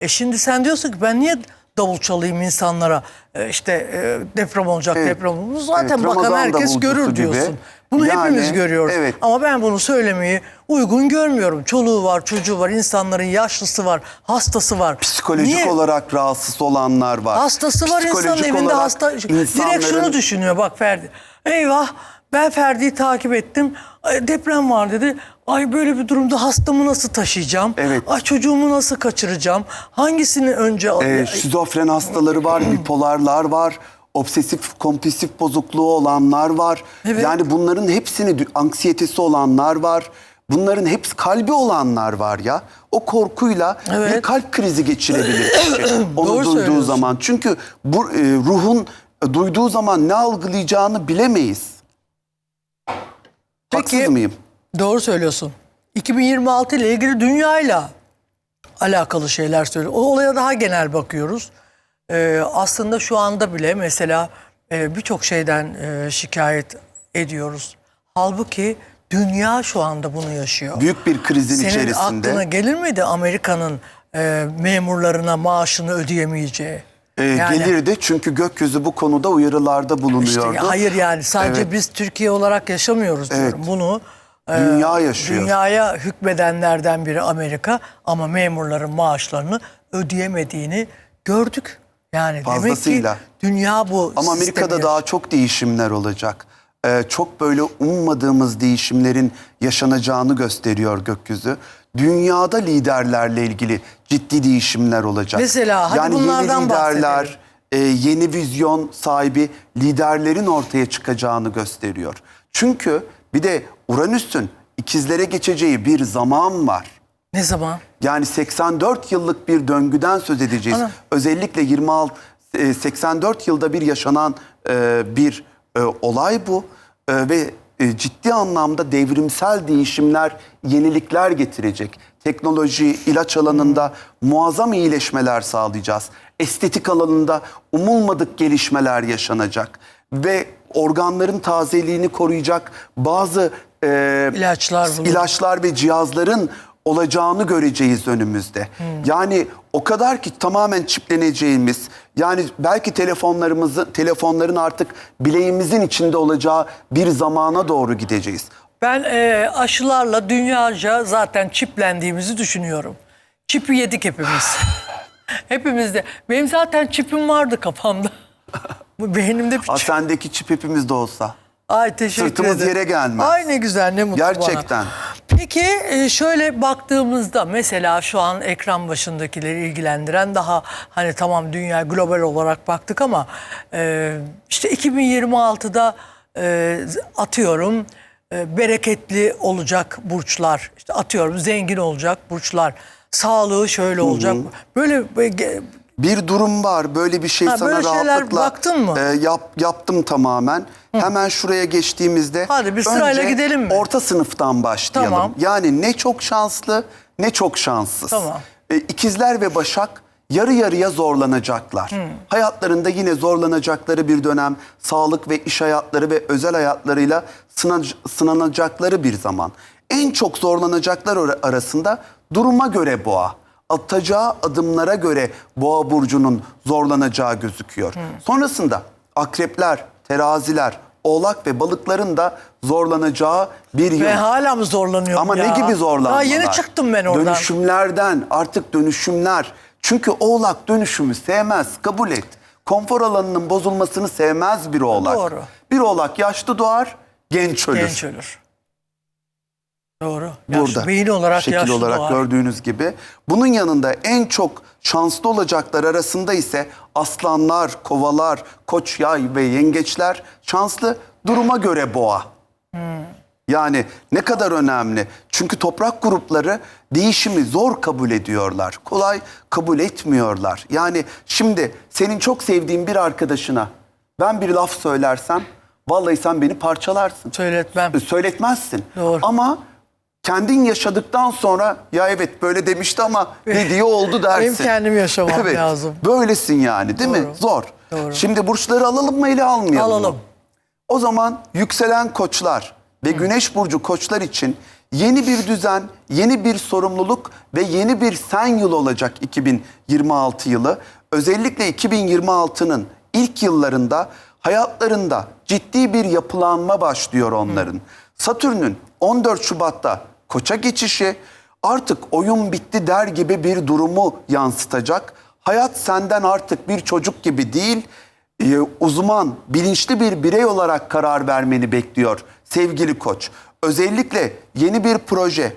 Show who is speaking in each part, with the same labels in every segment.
Speaker 1: E şimdi sen diyorsun ki ben niye davul çalayım insanlara E, işte e, deprem olacak
Speaker 2: Evet.
Speaker 1: deprem olacak. Zaten
Speaker 2: Evet,
Speaker 1: bakan
Speaker 2: Ramazan
Speaker 1: herkes
Speaker 2: davulcusu
Speaker 1: görür
Speaker 2: gibi.
Speaker 1: diyorsun. Bunu
Speaker 2: Yani,
Speaker 1: hepimiz görüyoruz.
Speaker 2: evet.
Speaker 1: Ama ben bunu söylemeyi uygun görmüyorum. Çoluğu var, çocuğu var, insanların yaşlısı var, hastası var.
Speaker 2: Psikolojik
Speaker 1: Niye?
Speaker 2: olarak rahatsız olanlar var.
Speaker 1: Hastası var insanın
Speaker 2: Psikolojik
Speaker 1: evinde
Speaker 2: olarak
Speaker 1: hasta. Direkt
Speaker 2: insanların-
Speaker 1: şunu düşünüyor bak Ferdi. Eyvah ben Ferdi'yi takip ettim. Ay, Deprem var dedi. Ay böyle bir durumda hastamı nasıl taşıyacağım?
Speaker 2: Evet.
Speaker 1: Ay çocuğumu nasıl kaçıracağım? Hangisini önce al-
Speaker 2: Ee, şizofren hastaları var, bipolarlar var, obsesif kompulsif bozukluğu olanlar var.
Speaker 1: Evet.
Speaker 2: Yani bunların hepsini, anksiyetesi olanlar var. Bunların hepsi kalbi olanlar var ya. O korkuyla bir
Speaker 1: Evet.
Speaker 2: kalp krizi geçirebilir kişi onu
Speaker 1: Doğru
Speaker 2: duyduğu zaman. Çünkü bu e, ruhun e, duyduğu zaman ne algılayacağını bilemeyiz.
Speaker 1: Peki-
Speaker 2: Haksız mıyım?
Speaker 1: Doğru söylüyorsun. 2026 ile ilgili dünyayla alakalı şeyler söylüyor. O olaya daha genel bakıyoruz. Ee, aslında şu anda bile mesela e, birçok şeyden e, şikayet ediyoruz. Halbuki dünya şu anda bunu yaşıyor.
Speaker 2: Büyük bir krizin
Speaker 1: Senin
Speaker 2: içerisinde.
Speaker 1: aklına gelir miydi Amerika'nın e, memurlarına maaşını ödeyemeyeceği?
Speaker 2: E,
Speaker 1: Yani-
Speaker 2: Gelirdi çünkü gökyüzü bu konuda uyarılarda bulunuyordu.
Speaker 1: İşte hayır yani sadece
Speaker 2: Evet.
Speaker 1: biz Türkiye olarak yaşamıyoruz diyorum.
Speaker 2: Evet.
Speaker 1: Bunu e,
Speaker 2: Dünya yaşıyor.
Speaker 1: dünyaya hükmedenlerden biri Amerika ama memurların maaşlarını ödeyemediğini gördük. Yani
Speaker 2: Fazlasıyla.
Speaker 1: demek ki dünya bu
Speaker 2: Ama
Speaker 1: sistemi
Speaker 2: Amerika'da
Speaker 1: yaşıyor.
Speaker 2: daha çok değişimler olacak. Ee, çok böyle ummadığımız değişimlerin yaşanacağını gösteriyor gökyüzü. Dünyada liderlerle ilgili ciddi değişimler olacak.
Speaker 1: Mesela, hadi
Speaker 2: yani
Speaker 1: bunlardan
Speaker 2: yeni liderler, e, yeni vizyon sahibi liderlerin ortaya çıkacağını gösteriyor. Çünkü bir de Uranüs'ün ikizlere geçeceği bir zaman var.
Speaker 1: Ne zaman?
Speaker 2: Yani 84 yıllık bir döngüden söz edeceğiz.
Speaker 1: Ana.
Speaker 2: Özellikle 26 e, 84 yılda bir yaşanan e, bir e, olay bu E, ve e, ciddi anlamda devrimsel değişimler, yenilikler getirecek. Teknoloji, ilaç alanında muazzam iyileşmeler sağlayacağız. Estetik alanında umulmadık gelişmeler yaşanacak ve organların tazeliğini koruyacak bazı e,
Speaker 1: İlaçlar
Speaker 2: ilaçlar ve cihazların olacağını göreceğiz önümüzde. Yani o kadar ki tamamen çipleneceğimiz, yani belki telefonlarımızı telefonların artık bileğimizin içinde olacağı bir zamana doğru gideceğiz.
Speaker 1: Ben e, aşılarla dünyaca zaten çiplendiğimizi düşünüyorum. Çipi yedik hepimiz. hepimiz de. Benim zaten çipim vardı kafamda. Bu beynimde bir çip.
Speaker 2: sendeki çip hepimizde olsa.
Speaker 1: Ay teşekkür
Speaker 2: Sırtımız
Speaker 1: ederim.
Speaker 2: yere gelmez.
Speaker 1: Ay ne güzel ne mutlu bana.
Speaker 2: Gerçekten.
Speaker 1: Peki e, şöyle baktığımızda mesela şu an ekran başındakileri ilgilendiren daha hani tamam dünya global olarak baktık ama e, işte 2026'da e, atıyorum bereketli olacak burçlar işte atıyorum zengin olacak burçlar sağlığı şöyle olacak. Böyle böyle
Speaker 2: Bir durum var. Böyle bir şey
Speaker 1: Ha,
Speaker 2: sana
Speaker 1: böyle
Speaker 2: rahatlıkla
Speaker 1: baktın mı?
Speaker 2: e, yap, yaptım tamamen. Hemen şuraya geçtiğimizde
Speaker 1: Hadi bir sırayla gidelim mi?
Speaker 2: Orta sınıftan başlayalım.
Speaker 1: Tamam.
Speaker 2: Yani ne çok şanslı ne çok şanssız.
Speaker 1: Tamam.
Speaker 2: E, ikizler ve Başak yarı yarıya zorlanacaklar. Hayatlarında yine zorlanacakları bir dönem, sağlık ve iş hayatları ve özel hayatlarıyla sınac- sınanacakları bir zaman. En çok zorlanacaklar ar- arasında duruma göre boğa. Atacağı adımlara göre boğa burcunun zorlanacağı gözüküyor. Sonrasında akrepler, teraziler, oğlak ve balıkların da zorlanacağı bir yıl.
Speaker 1: ve hala mı zorlanıyorum
Speaker 2: Ama
Speaker 1: ya?
Speaker 2: ne gibi zorlanmalar?
Speaker 1: Daha yeni çıktım ben oradan.
Speaker 2: Dönüşümlerden artık dönüşümler. Çünkü oğlak dönüşümü sevmez, kabul et. Konfor alanının bozulmasını sevmez bir oğlak.
Speaker 1: Doğru.
Speaker 2: Bir oğlak yaşlı doğar, genç ölür.
Speaker 1: Genç ölür. Doğru.
Speaker 2: Burada.
Speaker 1: beyin olarak
Speaker 2: şekil olarak
Speaker 1: doğar.
Speaker 2: gördüğünüz gibi. Bunun yanında en çok şanslı olacaklar arasında ise aslanlar, kovalar, koç yay ve yengeçler şanslı duruma göre boğa.
Speaker 1: Hmm.
Speaker 2: Yani ne kadar önemli. Çünkü toprak grupları değişimi zor kabul ediyorlar. Kolay kabul etmiyorlar. Yani şimdi senin çok sevdiğin bir arkadaşına ben bir laf söylersem vallahi sen beni parçalarsın.
Speaker 1: Söyletmem.
Speaker 2: Söyletmezsin.
Speaker 1: Doğru.
Speaker 2: Ama kendin yaşadıktan sonra ya evet böyle demişti ama dediği oldu dersin.
Speaker 1: Benim kendim yaşamam
Speaker 2: evet,
Speaker 1: lazım.
Speaker 2: Böylesin yani değil mi?
Speaker 1: Doğru.
Speaker 2: Zor.
Speaker 1: Doğru.
Speaker 2: Şimdi burçları alalım mı ele almayalım mı?
Speaker 1: Alalım.
Speaker 2: O zaman yükselen koçlar ve güneş burcu koçlar için Yeni bir düzen, yeni bir sorumluluk ve yeni bir sen yıl olacak 2026 yılı. Özellikle 2026'nın ilk yıllarında hayatlarında ciddi bir yapılanma başlıyor onların. Satürn'ün 14 Şubat'ta Koça geçişi artık oyun bitti der gibi bir durumu yansıtacak. Hayat senden artık bir çocuk gibi değil, e, uzman, bilinçli bir birey olarak karar vermeni bekliyor sevgili koç. Özellikle yeni bir proje,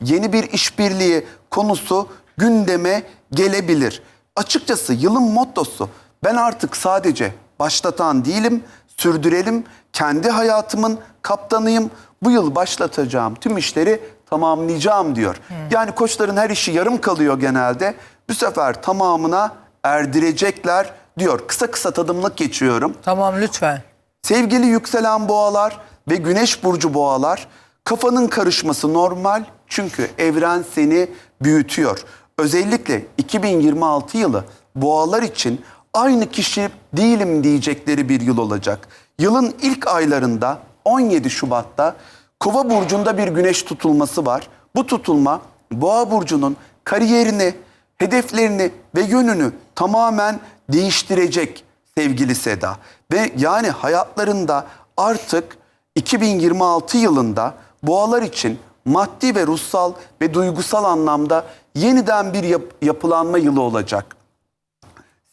Speaker 2: yeni bir işbirliği konusu gündeme gelebilir. Açıkçası yılın mottosu ben artık sadece başlatan değilim, sürdürelim. Kendi hayatımın kaptanıyım. Bu yıl başlatacağım tüm işleri tamamlayacağım diyor. Yani koçların her işi yarım kalıyor genelde. Bu sefer tamamına erdirecekler diyor. Kısa kısa tadımlık geçiyorum.
Speaker 1: Tamam lütfen.
Speaker 2: Sevgili yükselen boğalar ve güneş burcu boğalar kafanın karışması normal çünkü evren seni büyütüyor. Özellikle 2026 yılı boğalar için aynı kişi değilim diyecekleri bir yıl olacak. Yılın ilk aylarında 17 Şubat'ta Kova burcunda bir güneş tutulması var. Bu tutulma Boğa burcunun kariyerini, hedeflerini ve yönünü tamamen değiştirecek sevgili Seda. Ve yani hayatlarında artık 2026 yılında boğalar için maddi ve ruhsal ve duygusal anlamda yeniden bir yap- yapılanma yılı olacak.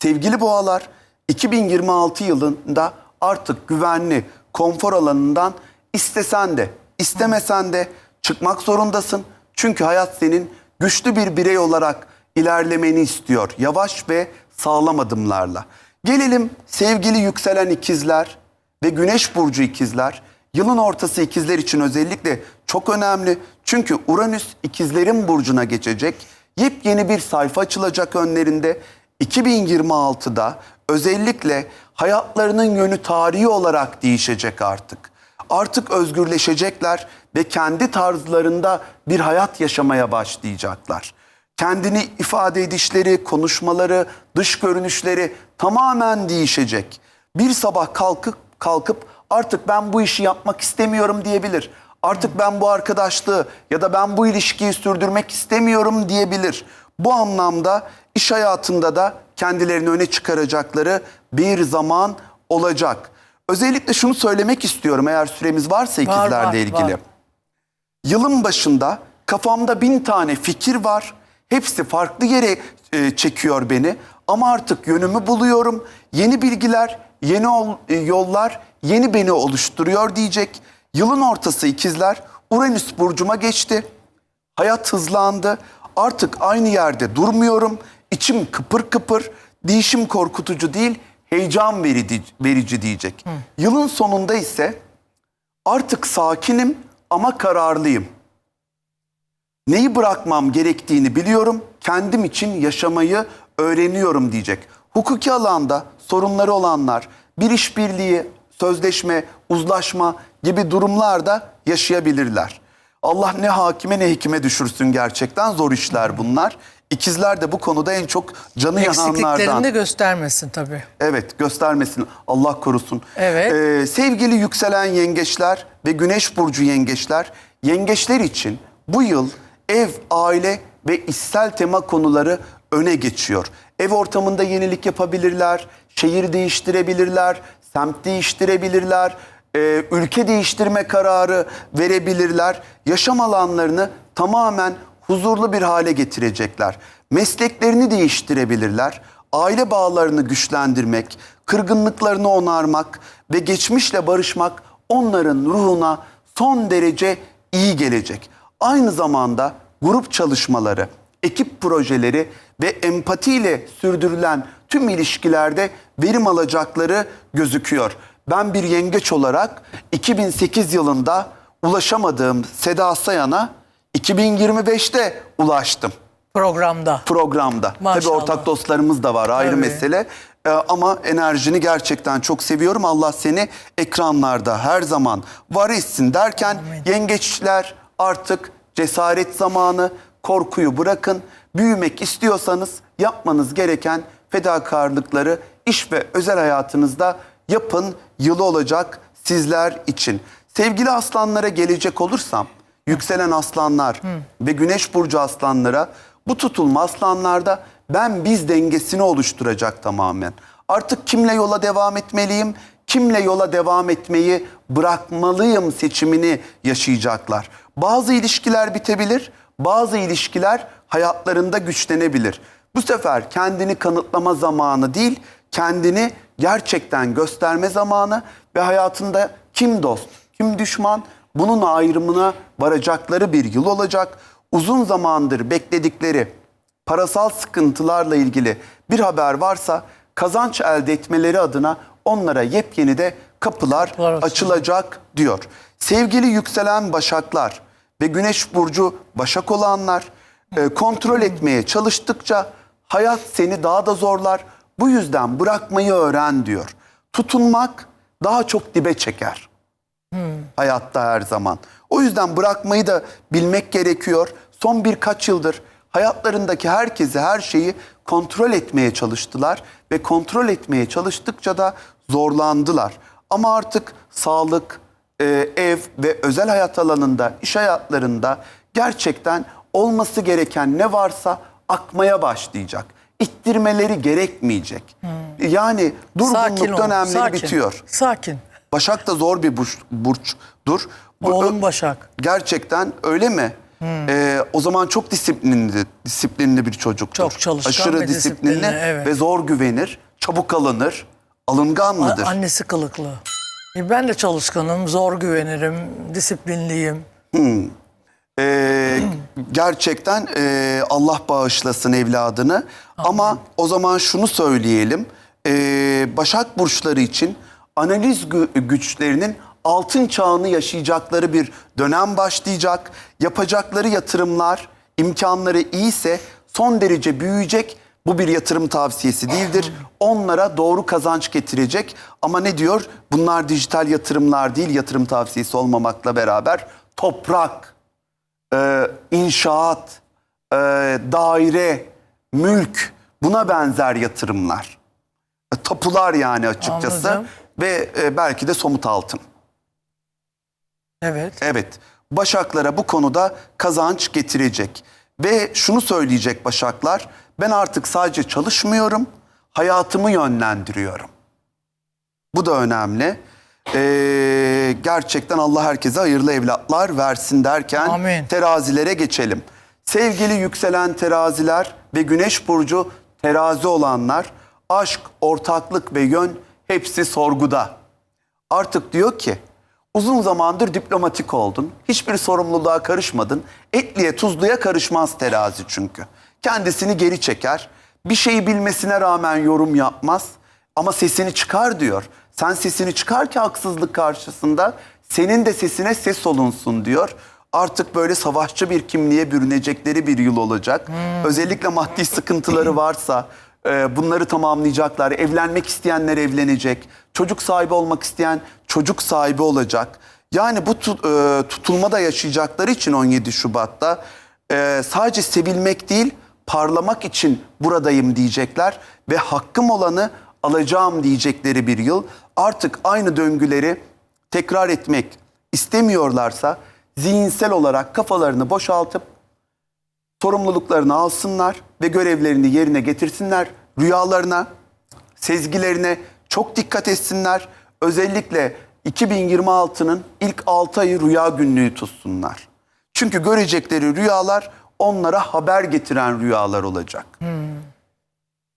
Speaker 2: Sevgili boğalar 2026 yılında artık güvenli konfor alanından istesen de istemesen de çıkmak zorundasın. Çünkü hayat senin güçlü bir birey olarak ilerlemeni istiyor. Yavaş ve sağlam adımlarla. Gelelim sevgili yükselen ikizler ve güneş burcu ikizler. Yılın ortası ikizler için özellikle çok önemli. Çünkü Uranüs ikizlerin burcuna geçecek. Yepyeni bir sayfa açılacak önlerinde. 2026'da özellikle hayatlarının yönü tarihi olarak değişecek artık. Artık özgürleşecekler ve kendi tarzlarında bir hayat yaşamaya başlayacaklar. Kendini ifade edişleri, konuşmaları, dış görünüşleri tamamen değişecek. Bir sabah kalkıp kalkıp artık ben bu işi yapmak istemiyorum diyebilir. Artık ben bu arkadaşlığı ya da ben bu ilişkiyi sürdürmek istemiyorum diyebilir. Bu anlamda iş hayatında da kendilerini öne çıkaracakları bir zaman olacak. Özellikle şunu söylemek istiyorum eğer süremiz varsa ikizlerle
Speaker 1: var,
Speaker 2: ilgili.
Speaker 1: var.
Speaker 2: Yılın başında kafamda bin tane fikir var. Hepsi farklı yere e, çekiyor beni. Ama artık yönümü buluyorum. Yeni bilgiler, yeni ol- e, yollar, yeni beni oluşturuyor diyecek. Yılın ortası ikizler Uranüs burcuma geçti. Hayat hızlandı. Artık aynı yerde durmuyorum. İçim kıpır kıpır. Değişim korkutucu değil, heyecan verici, verici diyecek. Yılın sonunda ise Artık sakinim ama kararlıyım. Neyi bırakmam gerektiğini biliyorum. Kendim için yaşamayı öğreniyorum diyecek. Hukuki alanda sorunları olanlar bir işbirliği, sözleşme, uzlaşma gibi durumlarda yaşayabilirler. Allah ne hakime ne hekime düşürsün gerçekten zor işler bunlar. İkizler de bu konuda en çok canı yananlardan.
Speaker 1: Eksikliklerini de göstermesin tabii.
Speaker 2: Evet göstermesin Allah korusun.
Speaker 1: Evet.
Speaker 2: Ee, sevgili yükselen yengeçler ve güneş burcu yengeçler yengeçler için bu yıl ev, aile ve içsel tema konuları öne geçiyor. Ev ortamında yenilik yapabilirler, şehir değiştirebilirler, semt değiştirebilirler, e, ülke değiştirme kararı verebilirler. Yaşam alanlarını tamamen huzurlu bir hale getirecekler. Mesleklerini değiştirebilirler. Aile bağlarını güçlendirmek, kırgınlıklarını onarmak ve geçmişle barışmak onların ruhuna son derece iyi gelecek. Aynı zamanda grup çalışmaları, ekip projeleri ve empatiyle sürdürülen tüm ilişkilerde verim alacakları gözüküyor. Ben bir yengeç olarak 2008 yılında ulaşamadığım Seda Sayan'a 2025'te ulaştım
Speaker 1: Programda.
Speaker 2: programda.
Speaker 1: Maşallah.
Speaker 2: Tabii ortak dostlarımız da var ayrı
Speaker 1: Tabii.
Speaker 2: mesele. Ee, ama enerjini gerçekten çok seviyorum. Allah seni ekranlarda her zaman var etsin derken yengeçler artık cesaret zamanı, korkuyu bırakın. Büyümek istiyorsanız yapmanız gereken fedakarlıkları iş ve özel hayatınızda yapın. Yılı olacak sizler için. Sevgili aslanlara gelecek olursam yükselen aslanlar ve güneş burcu aslanlara bu tutulma aslanlarda ben biz dengesini oluşturacak tamamen. Artık kimle yola devam etmeliyim, kimle yola devam etmeyi bırakmalıyım seçimini yaşayacaklar. Bazı ilişkiler bitebilir, bazı ilişkiler hayatlarında güçlenebilir. Bu sefer kendini kanıtlama zamanı değil, kendini gerçekten gösterme zamanı ve hayatında kim dost, kim düşman bunun ayrımına varacakları bir yıl olacak. Uzun zamandır bekledikleri parasal sıkıntılarla ilgili bir haber varsa kazanç elde etmeleri adına onlara yepyeni de kapılar açılacak diyor. Sevgili yükselen başaklar ve güneş burcu başak olanlar e, kontrol etmeye çalıştıkça hayat seni daha da zorlar. Bu yüzden bırakmayı öğren diyor. Tutunmak daha çok dibe çeker hayatta her zaman. O yüzden bırakmayı da bilmek gerekiyor. Son birkaç yıldır hayatlarındaki herkesi, her şeyi kontrol etmeye çalıştılar ve kontrol etmeye çalıştıkça da zorlandılar. Ama artık sağlık, e, ev ve özel hayat alanında, iş hayatlarında gerçekten olması gereken ne varsa akmaya başlayacak. İttirmeleri gerekmeyecek. Yani
Speaker 1: Sakin
Speaker 2: durgunluk
Speaker 1: ol,
Speaker 2: dönemleri
Speaker 1: sakin.
Speaker 2: bitiyor.
Speaker 1: Sakin.
Speaker 2: Başak da zor bir burç, burçtur. Bu-
Speaker 1: Oğlum Başak.
Speaker 2: Gerçekten öyle mi? Ee, o zaman çok disiplinli, disiplinli bir çocuktur.
Speaker 1: Çok çalışkan
Speaker 2: Aşırı
Speaker 1: ve
Speaker 2: disiplinli,
Speaker 1: disiplinli, evet.
Speaker 2: ve zor güvenir, çabuk alınır, alıngan
Speaker 1: A-
Speaker 2: mıdır?
Speaker 1: Annesi kılıklı. E, Ben de çalışkanım, zor güvenirim, disiplinliyim.
Speaker 2: Ee, gerçekten e, Allah bağışlasın evladını. Ama o zaman şunu söyleyelim. Ee, Başak burçları için analiz gü- güçlerinin altın çağını yaşayacakları bir dönem başlayacak. Yapacakları yatırımlar, imkanları iyiyse son derece büyüyecek. Bu bir yatırım tavsiyesi değildir. Onlara doğru kazanç getirecek. Ama ne diyor? Bunlar dijital yatırımlar değil, yatırım tavsiyesi olmamakla beraber toprak, e, inşaat, e, daire, mülk buna benzer yatırımlar. E, tapular yani açıkçası
Speaker 1: Anladım.
Speaker 2: Ve e, belki de somut altın.
Speaker 1: Evet.
Speaker 2: Evet. Başaklara bu konuda kazanç getirecek. Ve şunu söyleyecek Başaklar. Ben artık sadece çalışmıyorum, hayatımı yönlendiriyorum. Bu da önemli. Ee, gerçekten Allah herkese hayırlı evlatlar versin derken
Speaker 1: Amin.
Speaker 2: terazilere geçelim. Sevgili yükselen teraziler ve güneş burcu terazi olanlar aşk, ortaklık ve yön hepsi sorguda. Artık diyor ki uzun zamandır diplomatik oldun. Hiçbir sorumluluğa karışmadın. Etliye tuzluya karışmaz terazi çünkü. Kendisini geri çeker. Bir şeyi bilmesine rağmen yorum yapmaz. Ama sesini çıkar diyor. Sen sesini çıkar ki haksızlık karşısında senin de sesine ses olunsun diyor. Artık böyle savaşçı bir kimliğe bürünecekleri bir yıl olacak. Özellikle maddi sıkıntıları varsa bunları tamamlayacaklar. Evlenmek isteyenler evlenecek. Çocuk sahibi olmak isteyen çocuk sahibi olacak. Yani bu e, tutulmada yaşayacakları için 17 Şubat'ta e, sadece sevilmek değil parlamak için buradayım diyecekler ve hakkım olanı alacağım diyecekleri bir yıl. Artık aynı döngüleri tekrar etmek istemiyorlarsa zihinsel olarak kafalarını boşaltıp sorumluluklarını alsınlar ve görevlerini yerine getirsinler. Rüyalarına, sezgilerine çok dikkat etsinler. Özellikle 2026'nın ilk 6 ayı rüya günlüğü tutsunlar. Çünkü görecekleri rüyalar onlara haber getiren rüyalar olacak.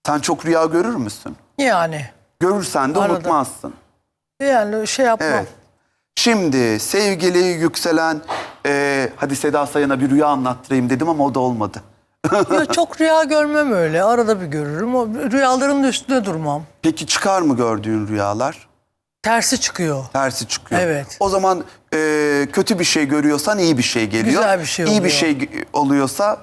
Speaker 2: Sen çok rüya görür müsün?
Speaker 1: Yani.
Speaker 2: Görürsen de
Speaker 1: Arada.
Speaker 2: unutmazsın.
Speaker 1: Yani şey yapmam.
Speaker 2: Evet. Şimdi sevgili yükselen, e, hadi Seda Sayan'a bir rüya anlattırayım dedim ama o da olmadı.
Speaker 1: Ya çok rüya görmem öyle. Arada bir görürüm. O rüyaların da üstünde durmam.
Speaker 2: Peki çıkar mı gördüğün rüyalar?
Speaker 1: Tersi çıkıyor.
Speaker 2: Tersi çıkıyor.
Speaker 1: Evet.
Speaker 2: O zaman e, kötü bir şey görüyorsan iyi bir şey geliyor.
Speaker 1: Güzel bir şey
Speaker 2: İyi bir
Speaker 1: oluyor.
Speaker 2: şey oluyorsa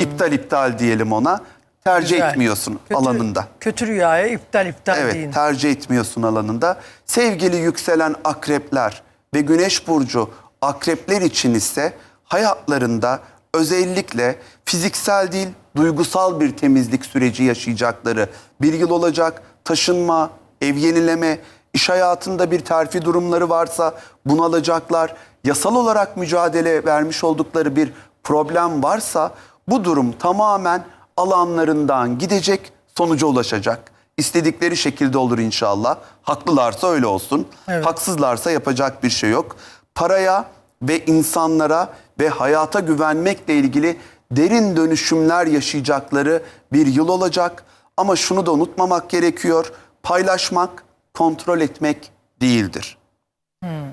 Speaker 2: iptal iptal diyelim ona. Tercih
Speaker 1: Güzel.
Speaker 2: etmiyorsun
Speaker 1: Kötü-
Speaker 2: alanında.
Speaker 1: Kötü rüyaya iptal iptal
Speaker 2: Evet,
Speaker 1: deyin.
Speaker 2: tercih etmiyorsun alanında. Sevgili yükselen akrepler ve güneş burcu akrepler için ise hayatlarında özellikle fiziksel değil, duygusal bir temizlik süreci yaşayacakları bir yıl olacak. Taşınma, ev yenileme, iş hayatında bir terfi durumları varsa bunu alacaklar. Yasal olarak mücadele vermiş oldukları bir problem varsa bu durum tamamen alanlarından gidecek, sonuca ulaşacak. İstedikleri şekilde olur inşallah. Haklılarsa öyle olsun.
Speaker 1: Evet.
Speaker 2: Haksızlarsa yapacak bir şey yok. Paraya ve insanlara ve hayata güvenmekle ilgili derin dönüşümler yaşayacakları bir yıl olacak. Ama şunu da unutmamak gerekiyor. Paylaşmak, kontrol etmek değildir.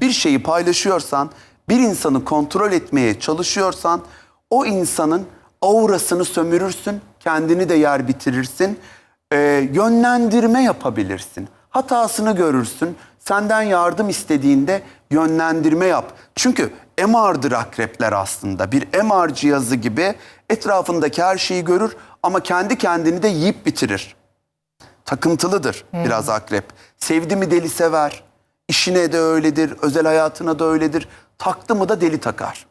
Speaker 2: Bir şeyi paylaşıyorsan, bir insanı kontrol etmeye çalışıyorsan o insanın aurasını sömürürsün, kendini de yer bitirirsin. Ee, yönlendirme yapabilirsin. Hatasını görürsün. Senden yardım istediğinde yönlendirme yap. Çünkü MR'dır akrepler aslında. Bir MR cihazı gibi etrafındaki her şeyi görür ama kendi kendini de yiyip bitirir. Takıntılıdır biraz akrep. Sevdi mi deli sever. İşine de öyledir, özel hayatına da öyledir. Taktı mı da deli takar.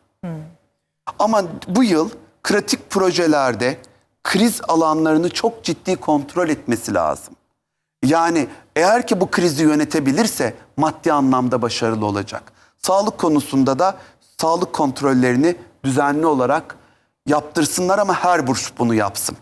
Speaker 2: Ama bu yıl kritik projelerde kriz alanlarını çok ciddi kontrol etmesi lazım. Yani eğer ki bu krizi yönetebilirse maddi anlamda başarılı olacak. Sağlık konusunda da sağlık kontrollerini düzenli olarak yaptırsınlar ama her burç bunu yapsın.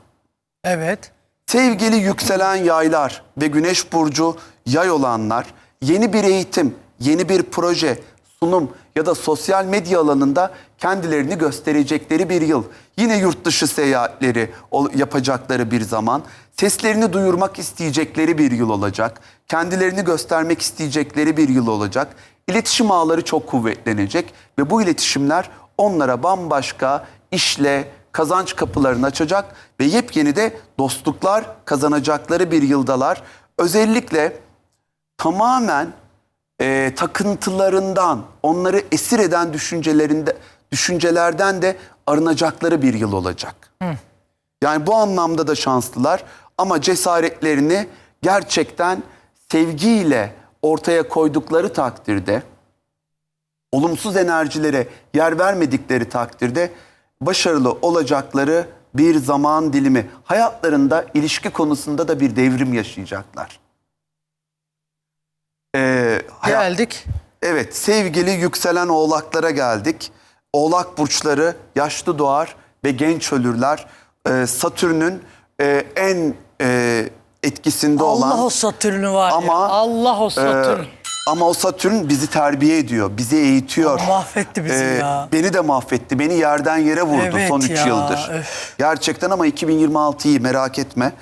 Speaker 1: Evet.
Speaker 2: Sevgili yükselen yaylar ve güneş burcu yay olanlar yeni bir eğitim, yeni bir proje, sunum ya da sosyal medya alanında kendilerini gösterecekleri bir yıl. Yine yurt dışı seyahatleri yapacakları bir zaman, seslerini duyurmak isteyecekleri bir yıl olacak. Kendilerini göstermek isteyecekleri bir yıl olacak. İletişim ağları çok kuvvetlenecek ve bu iletişimler onlara bambaşka işle, kazanç kapılarını açacak ve yepyeni de dostluklar kazanacakları bir yıldalar. Özellikle tamamen e, takıntılarından, onları esir eden düşüncelerinde, düşüncelerden de arınacakları bir yıl olacak. Yani bu anlamda da şanslılar ama cesaretlerini gerçekten sevgiyle ortaya koydukları takdirde, olumsuz enerjilere yer vermedikleri takdirde başarılı olacakları bir zaman dilimi. Hayatlarında ilişki konusunda da bir devrim yaşayacaklar. Ee, hayat-
Speaker 1: Geldik.
Speaker 2: Evet sevgili yükselen oğlaklara geldik. Oğlak burçları yaşlı doğar ve genç ölürler. Ee, Satürn'ün e, en e, etkisinde olan...
Speaker 1: Allah o Satürn'ü var
Speaker 2: Ama
Speaker 1: ya. Allah o
Speaker 2: e,
Speaker 1: Satürn.
Speaker 2: ama o Satürn bizi terbiye ediyor, bizi eğitiyor.
Speaker 1: Mahvetti bizi
Speaker 2: Ee,
Speaker 1: ya.
Speaker 2: Beni de mahvetti. Beni yerden yere vurdu
Speaker 1: Evet
Speaker 2: son 3
Speaker 1: ya,
Speaker 2: yıldır.
Speaker 1: öf.
Speaker 2: Gerçekten ama 2026'yı merak etme.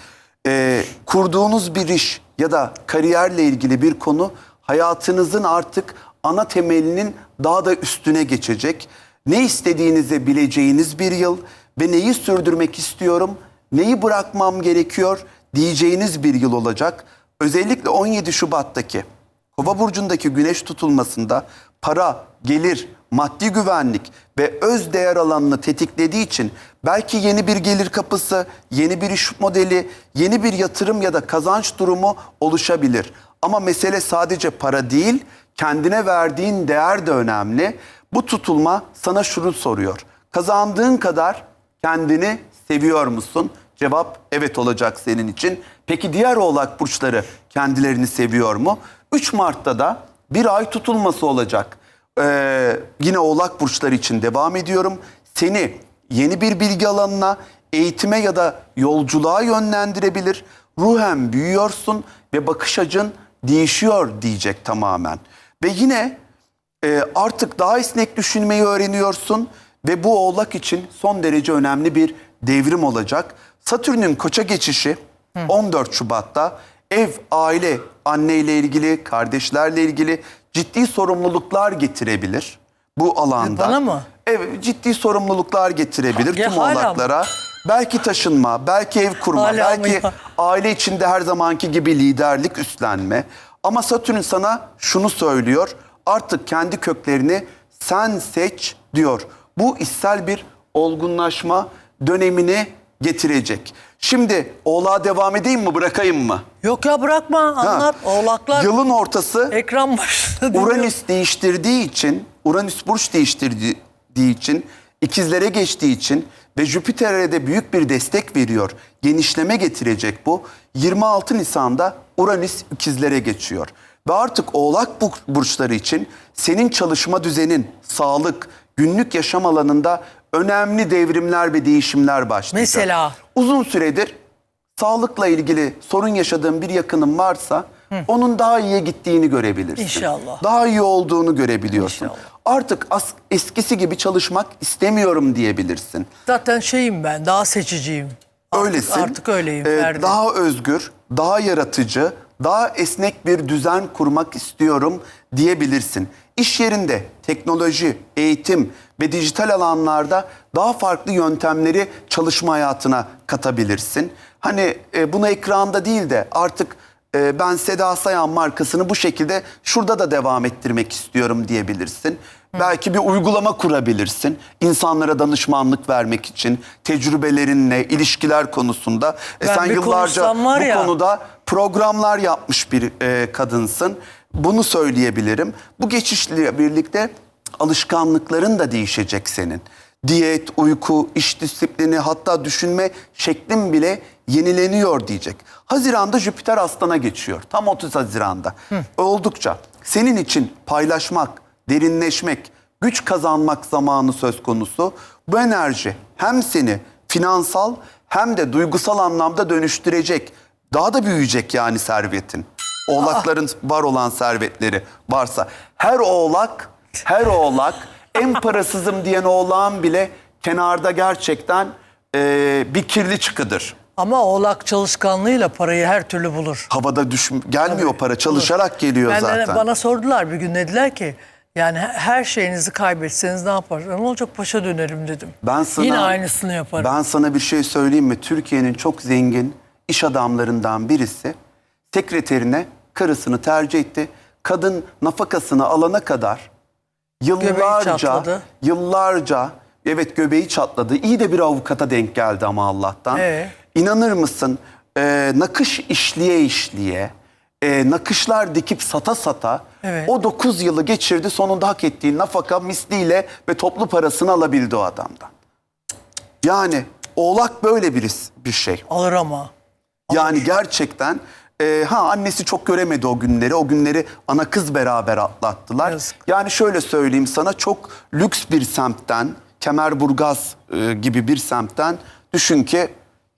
Speaker 2: Ee, kurduğunuz bir iş ya da kariyerle ilgili bir konu hayatınızın artık ana temelinin daha da üstüne geçecek. Ne istediğinizi bileceğiniz bir yıl ve neyi sürdürmek istiyorum, neyi bırakmam gerekiyor diyeceğiniz bir yıl olacak. Özellikle 17 Şubat'taki Kova burcundaki güneş tutulmasında para, gelir, maddi güvenlik ve öz değer alanını tetiklediği için belki yeni bir gelir kapısı, yeni bir iş modeli, yeni bir yatırım ya da kazanç durumu oluşabilir. Ama mesele sadece para değil, kendine verdiğin değer de önemli. Bu tutulma sana şunu soruyor. Kazandığın kadar kendini seviyor musun? Cevap evet olacak senin için. Peki diğer oğlak burçları kendilerini seviyor mu? 3 Mart'ta da bir ay tutulması olacak. Ee, yine oğlak burçları için devam ediyorum. Seni yeni bir bilgi alanına, eğitime ya da yolculuğa yönlendirebilir. Ruhen büyüyorsun ve bakış açın değişiyor diyecek tamamen. Ve yine e, artık daha esnek düşünmeyi öğreniyorsun ve bu oğlak için son derece önemli bir devrim olacak. Satürn'ün koça geçişi 14 Şubat'ta ev, aile, anneyle ilgili, kardeşlerle ilgili ciddi sorumluluklar getirebilir bu alanda.
Speaker 1: Bana mı?
Speaker 2: Evet, ciddi sorumluluklar getirebilir
Speaker 1: Ya
Speaker 2: tüm
Speaker 1: hala mı?
Speaker 2: oğlaklara. Belki taşınma, belki ev kurma,
Speaker 1: Hala mı
Speaker 2: belki
Speaker 1: ya?
Speaker 2: aile içinde her zamanki gibi liderlik üstlenme. Ama Satürn sana şunu söylüyor. Artık kendi köklerini sen seç diyor. Bu içsel bir olgunlaşma dönemini getirecek. Şimdi oğlağa devam edeyim mi bırakayım mı?
Speaker 1: Yok ya bırakma anlat. Oğlaklar
Speaker 2: Yılın ortası
Speaker 1: ekran dinliyor.
Speaker 2: Uranüs değiştirdiği için, Uranüs burç değiştirdiği için, ikizlere geçtiği için ve Jüpiter'e de büyük bir destek veriyor. Genişleme getirecek bu. 26 Nisan'da Uranüs ikizlere geçiyor. Ve artık oğlak bu- burçları için senin çalışma düzenin, sağlık, günlük yaşam alanında önemli devrimler ve değişimler başlayacak.
Speaker 1: Mesela?
Speaker 2: Uzun süredir sağlıkla ilgili sorun yaşadığın bir yakının varsa onun daha iyiye gittiğini görebilirsin.
Speaker 1: İnşallah.
Speaker 2: Daha iyi olduğunu görebiliyorsun.
Speaker 1: İnşallah.
Speaker 2: Artık as- eskisi gibi çalışmak istemiyorum diyebilirsin.
Speaker 1: Zaten şeyim ben daha seçiciyim. Artık,
Speaker 2: Öylesin.
Speaker 1: Artık öyleyim
Speaker 2: Ee, daha özgür, daha yaratıcı, daha esnek bir düzen kurmak istiyorum diyebilirsin. İş yerinde teknoloji, eğitim ve dijital alanlarda daha farklı yöntemleri çalışma hayatına katabilirsin. Hani e, bunu ekranda değil de artık e, ben Seda Sayan markasını bu şekilde şurada da devam ettirmek istiyorum diyebilirsin. Belki bir uygulama kurabilirsin. İnsanlara danışmanlık vermek için tecrübelerinle, ilişkiler konusunda. E,
Speaker 1: Ben
Speaker 2: sen
Speaker 1: bir
Speaker 2: yıllarca bu
Speaker 1: ya.
Speaker 2: konuda programlar yapmış bir e, kadınsın. Bunu söyleyebilirim. Bu geçişle birlikte alışkanlıkların da değişecek senin. Diyet, uyku, iş disiplini hatta düşünme şeklin bile yenileniyor diyecek. Haziranda Jüpiter Aslan'a geçiyor. Tam 30 Haziran'da. Oldukça senin için paylaşmak, derinleşmek, güç kazanmak zamanı söz konusu. Bu enerji hem seni finansal hem de duygusal anlamda dönüştürecek. Daha da büyüyecek yani servetin. Oğlakların var olan servetleri varsa. Her oğlak, her oğlak en parasızım diyen oğlağın bile kenarda gerçekten eee, bir kirli çıkıdır.
Speaker 1: Ama oğlak çalışkanlığıyla parayı her türlü bulur.
Speaker 2: Havada düş gelmiyor para çalışarak geliyor
Speaker 1: Ben
Speaker 2: zaten.
Speaker 1: bana sordular bir gün dediler ki yani her şeyinizi kaybetseniz ne yaparsınız? Ne olacak paşa dönerim dedim.
Speaker 2: Ben sana,
Speaker 1: Yine aynısını yaparım.
Speaker 2: Ben sana bir şey söyleyeyim mi? Türkiye'nin çok zengin iş adamlarından birisi sekreterine karısını tercih etti. Kadın nafakasını alana kadar yıllarca
Speaker 1: çatladı.
Speaker 2: yıllarca evet göbeği çatladı. İyi de bir avukata denk geldi ama Allah'tan.
Speaker 1: Ee?
Speaker 2: İnanır mısın? Ee, nakış işliye işliye, e, nakışlar dikip sata sata
Speaker 1: Evet.
Speaker 2: o 9 yılı geçirdi. Sonunda hak ettiği nafaka misliyle ve toplu parasını alabildi o adamdan. Yani oğlak böyle bir, bir şey.
Speaker 1: Alır ama.
Speaker 2: Yani gerçekten e, ha annesi çok göremedi o günleri. O günleri ana kız beraber atlattılar.
Speaker 1: Yazık.
Speaker 2: Yani şöyle söyleyeyim sana çok lüks bir semtten, Kemerburgaz e, gibi bir semtten düşün ki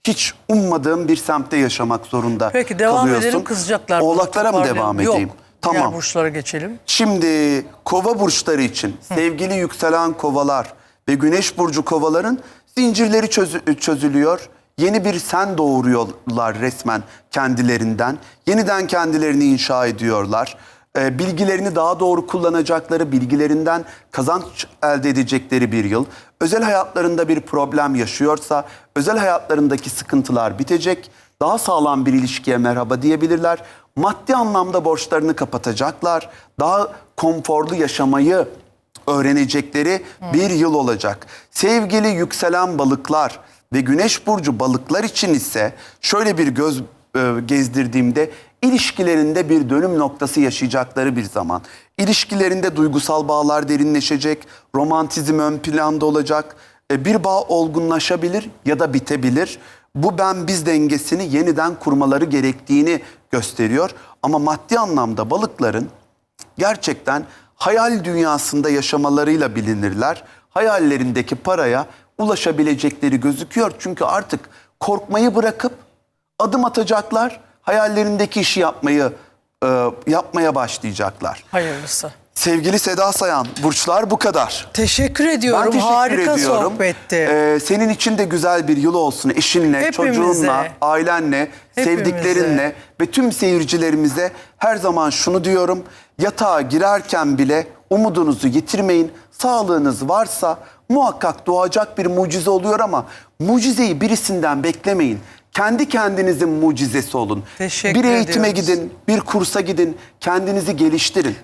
Speaker 2: hiç ummadığım bir semtte yaşamak zorunda
Speaker 1: Peki devam
Speaker 2: kalıyorsun.
Speaker 1: edelim kızacaklar.
Speaker 2: Oğlaklara mı devam edeyim?
Speaker 1: Yok.
Speaker 2: Tamam.
Speaker 1: Diğer burçlara geçelim.
Speaker 2: Şimdi kova burçları için sevgili yükselen kovalar ve güneş burcu kovaların zincirleri çözü- çözülüyor. Yeni bir sen doğuruyorlar resmen kendilerinden. Yeniden kendilerini inşa ediyorlar. Ee, bilgilerini daha doğru kullanacakları, bilgilerinden kazanç elde edecekleri bir yıl. Özel hayatlarında bir problem yaşıyorsa özel hayatlarındaki sıkıntılar bitecek. Daha sağlam bir ilişkiye merhaba diyebilirler. Maddi anlamda borçlarını kapatacaklar. Daha konforlu yaşamayı öğrenecekleri bir yıl olacak. Sevgili yükselen balıklar ve güneş burcu balıklar için ise şöyle bir göz e, gezdirdiğimde ilişkilerinde bir dönüm noktası yaşayacakları bir zaman. İlişkilerinde duygusal bağlar derinleşecek, romantizm ön planda olacak. E, bir bağ olgunlaşabilir ya da bitebilir. Bu ben biz dengesini yeniden kurmaları gerektiğini gösteriyor. Ama maddi anlamda balıkların gerçekten hayal dünyasında yaşamalarıyla bilinirler. Hayallerindeki paraya ulaşabilecekleri gözüküyor. Çünkü artık korkmayı bırakıp adım atacaklar. Hayallerindeki işi yapmayı e, yapmaya başlayacaklar.
Speaker 1: Hayırlısı.
Speaker 2: Sevgili Seda Sayan, burçlar bu kadar.
Speaker 1: Teşekkür
Speaker 2: Ben
Speaker 1: ediyorum.
Speaker 2: teşekkür
Speaker 1: Harika
Speaker 2: ediyorum.
Speaker 1: sohbetti.
Speaker 2: Ee, senin için de güzel bir yıl olsun. Eşinle,
Speaker 1: Hepimize.
Speaker 2: çocuğunla, ailenle,
Speaker 1: Hepimize.
Speaker 2: sevdiklerinle ve tüm seyircilerimize her zaman şunu diyorum. Yatağa girerken bile umudunuzu yitirmeyin. Sağlığınız varsa muhakkak doğacak bir mucize oluyor ama mucizeyi birisinden beklemeyin. Kendi kendinizin mucizesi olun.
Speaker 1: Teşekkür
Speaker 2: bir eğitime
Speaker 1: ediyoruz.
Speaker 2: gidin, bir kursa gidin, kendinizi geliştirin.